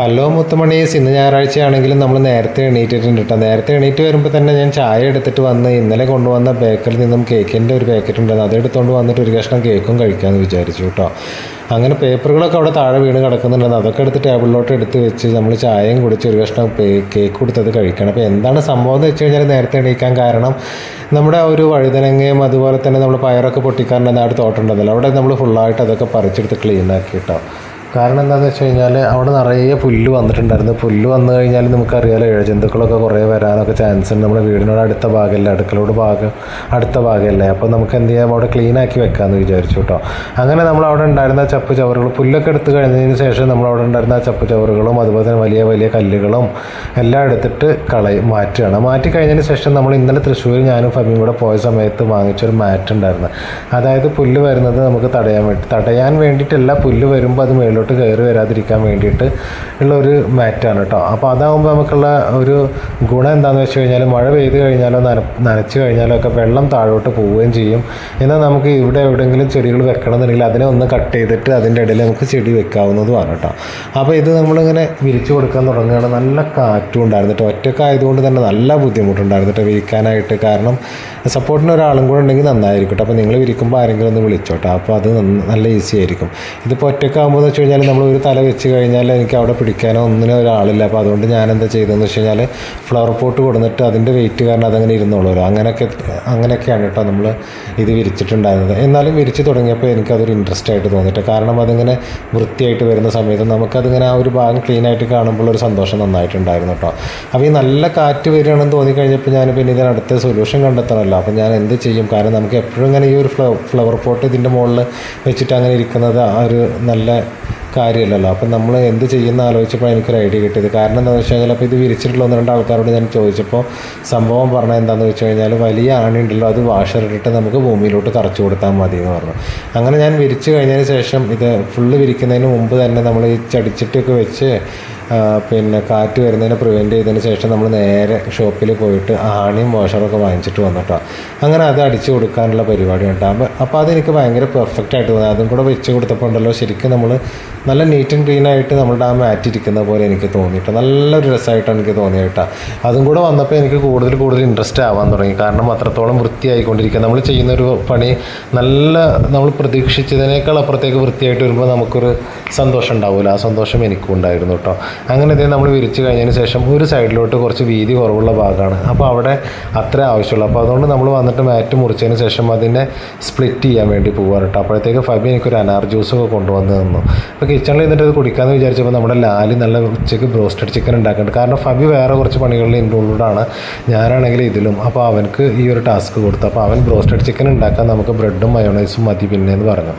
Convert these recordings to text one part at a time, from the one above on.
Hello മുത്തുമണീസ് ഇന്ന് ഞായറാഴ്ചയാണെങ്കിലും നമ്മൾ നേരത്തെ എണീറ്റിട്ടുണ്ട് കേട്ടോ നേരത്തെ എണീറ്റ് വരുമ്പോൾ തന്നെ ഞാൻ ചായ എടുത്തിട്ട് വന്ന് ഇന്നലെ കൊണ്ടുവന്ന ബേക്കറിൽ നിന്നും കേക്കിന്റെ ഒരു പാക്കറ്റ് ഉണ്ടായിരുന്നു അതെടുത്തുകൊണ്ട് വന്നിട്ട് ഒരു കഷ്ണം കേക്കും കഴിക്കാമെന്ന് വിചാരിച്ചു കേട്ടോ അങ്ങനെ പേപ്പറുകളൊക്കെ അവിടെ താഴെ വീണ് കിടക്കുന്നുണ്ടായിരുന്നു അതൊക്കെ എടുത്ത് ടേബിളിലോട്ട് എടുത്ത് വെച്ച് നമ്മൾ ചായയും കുടിച്ച് ഒരു കഷ്ണം കേക്ക് കൊടുത്തത് കഴിക്കണം. അപ്പോൾ എന്താണ് സംഭവം എന്ന് വെച്ച് കഴിഞ്ഞാൽ നേരത്തെ എണീക്കാൻ കാരണം നമ്മുടെ ഒരു വഴുതനങ്ങയും അതുപോലെ തന്നെ നമ്മൾ പയറൊക്കെ പൊട്ടിക്കാറുണ്ടെന്ന് അവിടെ തോട്ടുണ്ടല്ലോ അവിടെ നമ്മൾ ഫുള്ളായിട്ട് അതൊക്കെ പറിച്ചെടുത്ത് ക്ലീൻ ആക്കി കേട്ടോ കാരണം എന്താണെന്ന് വെച്ച് കഴിഞ്ഞാൽ അവിടെ നിറയെ പുല്ല് വന്നിട്ടുണ്ടായിരുന്നു. പുല്ല് വന്നു കഴിഞ്ഞാൽ നമുക്കറിയാലോ ഇഴജന്തുക്കളൊക്കെ കുറേ വരാനൊക്കെ ചാൻസ് ഉണ്ട്. നമ്മുടെ വീടിനോട് അടുത്ത ഭാഗമല്ലേ അടുക്കളോട് ഭാഗം അടുത്ത ഭാഗമല്ലേ അപ്പോൾ നമുക്ക് എന്ത് ചെയ്യാം? അവിടെ ക്ലീൻ ആക്കി വെക്കാമെന്ന് വിചാരിച്ചു കേട്ടോ അങ്ങനെ നമ്മൾ അവിടെ ഉണ്ടായിരുന്ന ചപ്പ് ചവറുകൾ പുല്ലൊക്കെ എടുത്ത് കഴിഞ്ഞതിന് ശേഷം നമ്മൾ അവിടെ ഉണ്ടായിരുന്ന ചപ്പ് ചവറുകളും അതുപോലെ തന്നെ വലിയ വലിയ കല്ലുകളും എല്ലാം എടുത്തിട്ട് കളയും മാറ്റുകയാണ്. മാറ്റി കഴിഞ്ഞതിന് ശേഷം നമ്മൾ ഇന്നലെ തൃശ്ശൂർ ഞാനും ഫമിയും കൂടെ പോയ സമയത്ത് വാങ്ങിച്ചൊരു മാറ്റ് ഉണ്ടായിരുന്നു അതായത് പുല്ല് വരുന്നത് നമുക്ക് തടയാൻ വേണ്ടി തടയാൻ വേണ്ടിയിട്ടല്ല പുല്ല് വരുമ്പോൾ അത് മേളിലോട്ട് കയറി വരാതിരിക്കാൻ വേണ്ടിയിട്ട് ഉള്ള ഒരു മാറ്റാണ് കേട്ടോ അപ്പോൾ അതാകുമ്പോൾ നമുക്കുള്ള ഒരു ഗുണം എന്താണെന്ന് വെച്ച് കഴിഞ്ഞാൽ മഴ പെയ്ത് കഴിഞ്ഞാലോ നന നനച്ച് കഴിഞ്ഞാലോ ഒക്കെ വെള്ളം താഴോട്ട് പോവുകയും ചെയ്യും. എന്നാൽ നമുക്ക് ഇവിടെ എവിടെയെങ്കിലും ചെടികൾ വെക്കണം എന്നുണ്ടെങ്കിൽ അതിനെ ഒന്ന് കട്ട് ചെയ്തിട്ട് അതിന്റെ ഇടയിൽ നമുക്ക് ചെടി വെക്കാവുന്നതുമാണ് കേട്ടോ അപ്പോൾ ഇത് നമ്മളിങ്ങനെ വിരിച്ചു കൊടുക്കാൻ തുടങ്ങുകയാണ്. നല്ല കാറ്റും ഉണ്ടായിരുന്നു കേട്ടോ ഒറ്റയ്ക്ക് ആയതുകൊണ്ട് തന്നെ നല്ല ബുദ്ധിമുട്ടുണ്ടായിരുന്നു കേട്ടോ വിരിക്കാനായിട്ട് കാരണം സപ്പോർട്ടിന് ഒരാളും കൂടെ ഉണ്ടെങ്കിൽ നന്നായിരിക്കും അപ്പോൾ നിങ്ങൾ വിരിക്കുമ്പോൾ ആരെങ്കിലും ഒന്ന് വിളിച്ചോട്ടോ. അപ്പോൾ അത് നല്ല ഈസി ആയിരിക്കും. ഇതിപ്പോൾ ഒറ്റയ്ക്കാകുമ്പോൾ എന്ന് വെച്ച് കഴിഞ്ഞാൽ നമ്മൾ ഒരു തല വെച്ച് കഴിഞ്ഞാൽ എനിക്ക് അവിടെ പിടിക്കാനോ ഒന്നിനും ഒരാളില്ല. അപ്പോൾ അതുകൊണ്ട് ഞാൻ എന്താ ചെയ്തതെന്ന് വെച്ച് കഴിഞ്ഞാൽ ഫ്ലവർ പോട്ട് കൊടുത്തിട്ട് അതിന്റെ വെയിറ്റ് കാരണം അതങ്ങനെ ഇരുന്നോളൂല്ലോ അങ്ങനെയൊക്കെ അങ്ങനെയൊക്കെയാണ് കേട്ടോ നമ്മൾ ഇത് വിരിച്ചിട്ടുണ്ടായിരുന്നത്. എന്നാലും വിരിച്ച് തുടങ്ങിയപ്പോൾ എനിക്കതൊരു ഇൻട്രസ്റ്റ് ആയിട്ട് തോന്നിയിട്ട് കാരണം അതിങ്ങനെ വൃത്തിയായിട്ട് വരുന്ന സമയത്ത് നമുക്കതിങ്ങനെ ആ ഒരു ഭാഗം ക്ലീൻ ആയിട്ട് കാണുമ്പോൾ ഒരു സന്തോഷം നന്നായിട്ടുണ്ടായിരുന്നു കേട്ടോ. അപ്പോൾ ഈ നല്ല കാറ്റ് വരികയാണെന്ന് തോന്നിക്കഴിഞ്ഞപ്പോൾ ഞാൻ പിന്നെ ഇതിനടുത്ത സൊല്യൂഷൻ കണ്ടെത്തണമല്ലോ. അപ്പോൾ ഞാൻ എന്ത് ചെയ്യും? കാരണം നമുക്ക് എപ്പോഴും ഇങ്ങനെ ഈ ഒരു ഫ്ലവർ ഫ്ലവർ പോട്ട് ഇതിന്റെ മുകളിൽ വെച്ചിട്ട് അങ്ങനെ ഇരിക്കുന്നത് ആ ഒരു നല്ല കാര്യമല്ലല്ലോ. അപ്പം നമ്മൾ എന്ത് ചെയ്യുന്ന ആലോചിച്ചപ്പോൾ എനിക്കൊരു ഐഡിയ കിട്ടിയത്. കാരണം എന്താണെന്ന് വെച്ച് കഴിഞ്ഞാൽ അപ്പോൾ ഇത് വിരിച്ചിട്ടുള്ള ഒന്ന് രണ്ട് ആൾക്കാരോട് ഞാൻ ചോദിച്ചപ്പോൾ സംഭവം പറഞ്ഞാൽ എന്താണെന്ന് വെച്ച് കഴിഞ്ഞാൽ വലിയ ആണിയുണ്ടല്ലോ അത് വാഷർ ഇട്ടിട്ട് നമുക്ക് ഭൂമിയിലോട്ട് തറച്ചു കൊടുത്താൽ മതി എന്ന് പറഞ്ഞു. അങ്ങനെ ഞാൻ വിരിച്ചു കഴിഞ്ഞതിന് ശേഷം ഇത് ഫുള്ള് വിരിക്കുന്നതിന് മുമ്പ് തന്നെ നമ്മൾ ഈ ചടിച്ചിട്ടൊക്കെ വെച്ച് പിന്നെ കാറ്റ് വരുന്നതിനെ പ്രിവെന്റ് ചെയ്തതിന് ശേഷം നമ്മൾ നേരെ ഷോപ്പിൽ പോയിട്ട് ആണിയും വാഷറൊക്കെ വാങ്ങിച്ചിട്ട് വന്നിട്ടോ അങ്ങനെ അത് അടിച്ചു കൊടുക്കാനുള്ള പരിപാടി ഉണ്ടാകുമ്പോൾ അപ്പോൾ അതെനിക്ക് ഭയങ്കര പെർഫെക്റ്റ് ആയിട്ട് തോന്നി. അതും കൂടെ വെച്ച് കൊടുത്തപ്പോൾ ഉണ്ടല്ലോ ശരിക്കും നമ്മൾ നല്ല നീറ്റ് ആൻഡ് ക്ലീൻ ആയിട്ട് നമ്മളുടെ ആ മാറ്റ് ഇരിക്കുന്ന പോലെ എനിക്ക് തോന്നിയിട്ട് നല്ലൊരു രസമായിട്ടാണ് എനിക്ക് തോന്നിയത് കേട്ടോ അതും കൂടെ വന്നപ്പോൾ എനിക്ക് കൂടുതൽ കൂടുതൽ ഇൻട്രസ്റ്റ് ആവാൻ തുടങ്ങി. കാരണം അത്രത്തോളം വൃത്തിയായിക്കൊണ്ടിരിക്കുക. നമ്മൾ ചെയ്യുന്ന ഒരു പണി നല്ല നമ്മൾ പ്രതീക്ഷിച്ചതിനേക്കാൾ അപ്പുറത്തേക്ക് വൃത്തിയായിട്ട് വരുമ്പോൾ നമുക്കൊരു സന്തോഷം ഉണ്ടാവില്ല ആ സന്തോഷം എനിക്കും ഉണ്ടായിരുന്നു കേട്ടോ അങ്ങനെ ഇതേ നമ്മൾ വിരിച്ച് കഴിഞ്ഞതിന് ശേഷം ഒരു സൈഡിലോട്ട് കുറച്ച് വീതി കുറവുള്ള ഭാഗമാണ്. അപ്പോൾ അവിടെ അത്ര ആവശ്യമുള്ളൂ. അപ്പോൾ അതുകൊണ്ട് നമ്മൾ വന്നിട്ട് മാറ്റ് മുറിച്ചതിന് ശേഷം അതിനെ സ്പ്ലിറ്റ് ചെയ്യാൻ വേണ്ടി പോകാൻ കേട്ടോ. അപ്പോഴത്തേക്ക് ഫബി എനിക്കൊരു അനാർ ജ്യൂസൊക്കെ കൊണ്ടുവന്ന് തന്നു. അപ്പോൾ കിച്ചണിൽ നിന്നിട്ട് ഇത് കുടിക്കാമെന്ന് വിചാരിച്ചപ്പോൾ നമ്മുടെ ലാലി നല്ല ഉച്ചയ്ക്ക് ബ്രോസ്റ്റഡ് ചിക്കൻ ഉണ്ടാക്കുന്നുണ്ട്. കാരണം ഫബി വേറെ കുറച്ച് പണികളിൽ ഇൻക്ലൂഡഡ് ആണ്. ഞാനാണെങ്കിൽ ഇതിലും. അപ്പോൾ അവനക്ക് ഈ ഒരു ടാസ്ക് കൊടുത്തു. അപ്പോൾ അവൻ ബ്രോസ്റ്റഡ് ചിക്കൻ ഉണ്ടാക്കാൻ നമുക്ക് ബ്രെഡും മയോണൈസും മതി പിന്നെ എന്ന് പറഞ്ഞു.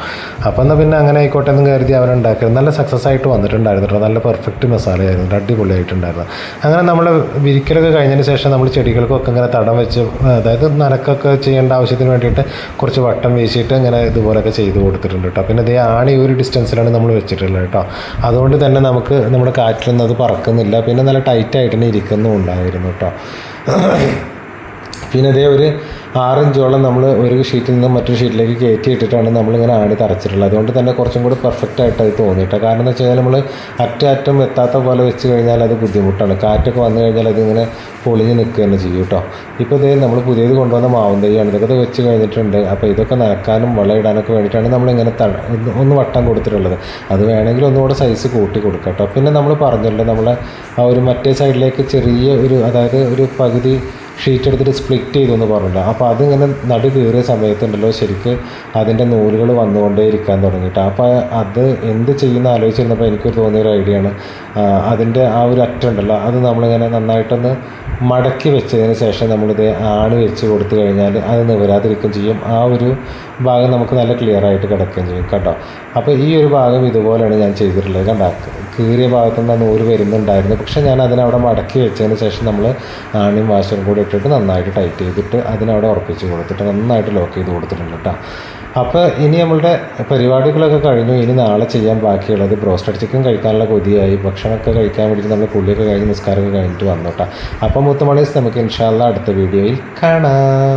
അപ്പോൾ എന്നാൽ പിന്നെ അങ്ങനെ ആയിക്കോട്ടെ എന്ന് കരുതി അവൻ ഉണ്ടാക്കിയത്. നല്ല സക്സസ് ആയിട്ട് വന്നിട്ടുണ്ടായിരുന്നു കേട്ടോ. നല്ല പെർഫെക്റ്റ് മസാലയായിരുന്നു കേട്ടോ. അടിപൊളിയായിട്ടുണ്ടായിരുന്നു. അങ്ങനെ നമ്മൾ വിരിക്കലൊക്കെ കഴിഞ്ഞതിന് ശേഷം നമ്മൾ ചെടികൾക്കൊക്കെ ഇങ്ങനെ തടം വെച്ച് അതായത് നനക്കൊക്കെ ചെയ്യേണ്ട ആവശ്യത്തിന് വേണ്ടിയിട്ട് കുറച്ച് വട്ടം വീശിയിട്ട് ഇങ്ങനെ ഇതുപോലെയൊക്കെ ചെയ്ത് കൊടുത്തിട്ടുണ്ട് കേട്ടോ. പിന്നെ ഇതേ ആണി ഒരു ഡിസ്റ്റൻസിലാണ് നമ്മൾ വെച്ചിട്ടുള്ളത് കേട്ടോ. അതുകൊണ്ട് തന്നെ നമുക്ക് നമ്മുടെ കാറ്റിലൊന്നും അത് പറക്കുന്നില്ല. പിന്നെ നല്ല ടൈറ്റായിട്ട് തന്നെ ഇരിക്കുന്നും ഉണ്ടായിരുന്നു കേട്ടോ. പിന്നെ ഇതേ ഒരു ആറിഞ്ചോളം നമ്മൾ ഒരു ഷീറ്റിൽ നിന്ന് മറ്റൊരു ഷീറ്റിലേക്ക് കയറ്റി ഇട്ടിട്ടാണ് നമ്മളിങ്ങനെ ആണി തറച്ചിട്ടുള്ളത്. അതുകൊണ്ട് തന്നെ കുറച്ചും കൂടി പെർഫെക്റ്റ് ആയിട്ട് അത് തോന്നിയിട്ട് കാരണം എന്ന് വെച്ച് കഴിഞ്ഞാൽ നമ്മൾ അറ്റ എത്താത്ത പോലെ വെച്ച് കഴിഞ്ഞാൽ അത് ബുദ്ധിമുട്ടാണ്. കാറ്റൊക്കെ വന്നു കഴിഞ്ഞാൽ അതിങ്ങനെ പൊളിഞ്ഞ് നിൽക്കുക തന്നെ ചെയ്യും കേട്ടോ ഇപ്പോൾ ഇതേ നമ്മൾ പുതിയത് കൊണ്ടുവന്ന മാവും തൈയാണ്. ഇതൊക്കെ വെച്ച് കഴിഞ്ഞിട്ടുണ്ട്. അപ്പോൾ ഇതൊക്കെ നനക്കാനും വളയിടാനൊക്കെ വേണ്ടിയിട്ടാണ് നമ്മളിങ്ങനെ തട ഒന്ന് വട്ടം കൊടുത്തിട്ടുള്ളത്. അത് വേണമെങ്കിൽ ഒന്നുകൂടെ സൈസ് കൂട്ടി കൊടുക്കാം കേട്ടോ പിന്നെ നമ്മൾ പറഞ്ഞല്ലോ നമ്മളെ ആ ഒരു മറ്റേ സൈഡിലേക്ക് ചെറിയ ഒരു അതായത് ഒരു പകുതി ഷീറ്റ് എടുത്തിട്ട് സ്പ്ലിറ്റ് ചെയ്തു എന്ന് പറഞ്ഞില്ല അപ്പോൾ അതിങ്ങനെ നടു കീറിയ സമയത്തുണ്ടല്ലോ ശരിക്ക് അതിന്റെ നൂലുകൾ വന്നുകൊണ്ടേ ഇരിക്കാൻ തുടങ്ങിയിട്ട്. അപ്പോൾ അത് എന്ത് ചെയ്യുന്ന ആലോചിച്ചിരുന്നപ്പോൾ എനിക്ക് തോന്നിയൊരു ഐഡിയ ആണ് അതിന്റെ ആ ഒരു അറ്റുണ്ടല്ലോ അത് നമ്മളിങ്ങനെ നന്നായിട്ടൊന്ന് മടക്കി വെച്ചതിന് ശേഷം നമ്മളിത് ആണി വെച്ച് കൊടുത്തു കഴിഞ്ഞാൽ അത് നിവരാതിരിക്കുകയും ചെയ്യും. ആ ഒരു ഭാഗം നമുക്ക് നല്ല ക്ലിയർ ആയിട്ട് കിടക്കുകയും ചെയ്യും കേട്ടോ. അപ്പോൾ ഈ ഒരു ഭാഗം ഇതുപോലെയാണ് ഞാൻ ചെയ്തിട്ടുള്ളത്. കണ്ട കീറിയ ഭാഗത്തുനിന്ന് നൂൽ വരുന്നുണ്ടായിരുന്നു. പക്ഷേ ഞാൻ അതിനവിടെ മടക്കി വെച്ചതിന് ശേഷം നമ്മൾ ആണിയും വാശും കൂടി ഇട്ടിട്ട് നന്നായിട്ട് ടൈറ്റ് ചെയ്തിട്ട് അതിനവിടെ ഉറപ്പിച്ച് കൊടുത്തിട്ട് നന്നായിട്ട് ലോക്ക് ചെയ്ത് കൊടുത്തിട്ടുണ്ട് കേട്ടോ. അപ്പോൾ ഇനി നമ്മളുടെ പരിപാടികളൊക്കെ കഴിഞ്ഞു. ഇനി നാളെ ചെയ്യാൻ ബാക്കിയുള്ളത് ബ്രോസ്റ്റഡ് ചിക്കൻ കഴിക്കാനുള്ള കൊതിയായി. ഭക്ഷണമൊക്കെ കഴിക്കാൻ വേണ്ടിയിട്ട് നമ്മൾ പുള്ളിയൊക്കെ കഴിഞ്ഞ് നിസ്കാരമൊക്കെ കഴിഞ്ഞിട്ട് വന്നു അപ്പോൾ അപ്പം മുത്തുമണീസ് നമുക്ക് ഇൻഷാല്ല അടുത്ത വീഡിയോയിൽ കാണാം.